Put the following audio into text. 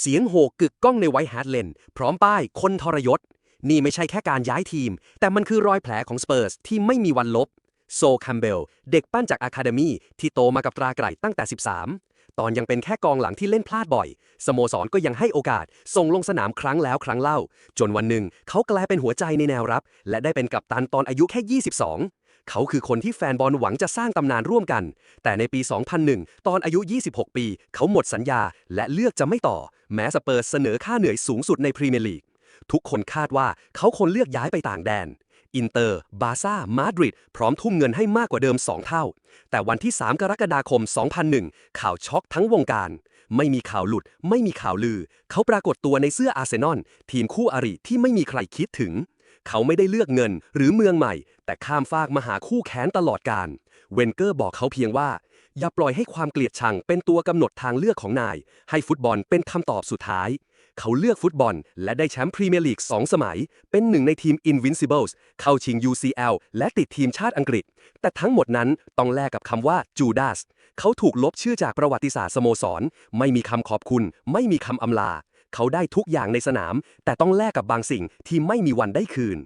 เสียงโหกกึกก้องในไวท์แฮตเลนพร้อมป้ายคนทรยศ นี่ไม่ใช่แค่การย้ายทีม แต่มันคือรอยแผลของสเปอร์สที่ไม่มีวันลบ โซคัมเบล เด็กปั้นจากอะคาเดมีที่โตมากับตราไกร่ตั้งแต่ 13 ตอนยังเป็นแค่กองหลังที่เล่นพลาดบ่อย สโมสรก็ยังให้โอกาส ส่งลงสนามครั้งแล้วครั้งเล่า จนวันหนึ่งเขากลายเป็นหัวใจในแนวรับ และได้เป็นกัปตันตอนอายุแค่ 22 เขาคือคนที่แฟนบอลหวังจะสร้างตำนานร่วมกัน แต่ในปี 2001 ตอนอายุ 26 ปี เขาหมดสัญญา และเลือกจะไม่ต่อ แม้สเปอร์เสนอค่าเหนื่อยสูงสุดในพรีเมียร์ลีก ทุกคนคาดว่าเขาคนเลือกย้ายไปต่างแดน อินเตอร์ บาซ่า มาดริด พร้อมทุ่มเงินให้มากกว่าเดิม 2 เท่า แต่วันที่ 3 กรกฎาคม 2001 ข่าวช็อกทั้งวงการไม่มีข่าวหลุด ไม่มีข่าวลือ เขาปรากฏตัวในเสื้ออาร์เซนอลทีมคู่อริที่ไม่มีใครคิดถึง เขาไม่ได้เลือกเงินหรือเมืองใหม่ แต่ข้ามฟากมาหาคู่แค้นตลอดการ เวนเกอร์บอกเขาเพียงว่า อย่าปล่อยให้ความเกลียดชังเป็นตัวกำหนดทางเลือกของนาย ให้ฟุตบอลเป็นคำตอบสุดท้าย เขาเลือกฟุตบอล และได้แชมป์พรีเมียร์ลีก 2 สมัย เป็นหนึ่งในทีม Invincibles เข้าชิง UCL และติดทีมชาติอังกฤษ แต่ทั้งหมดนั้นต้องแลกกับคำว่าจูดาสเขาถูกลบชื่อจากประวัติศาสตร์สโมสร ไม่มีคำขอบคุณ ไม่มีคำอำลา เขาได้ทุกอย่างในสนาม แต่ต้องแลกกับบางสิ่งที่ไม่มีวันได้คืน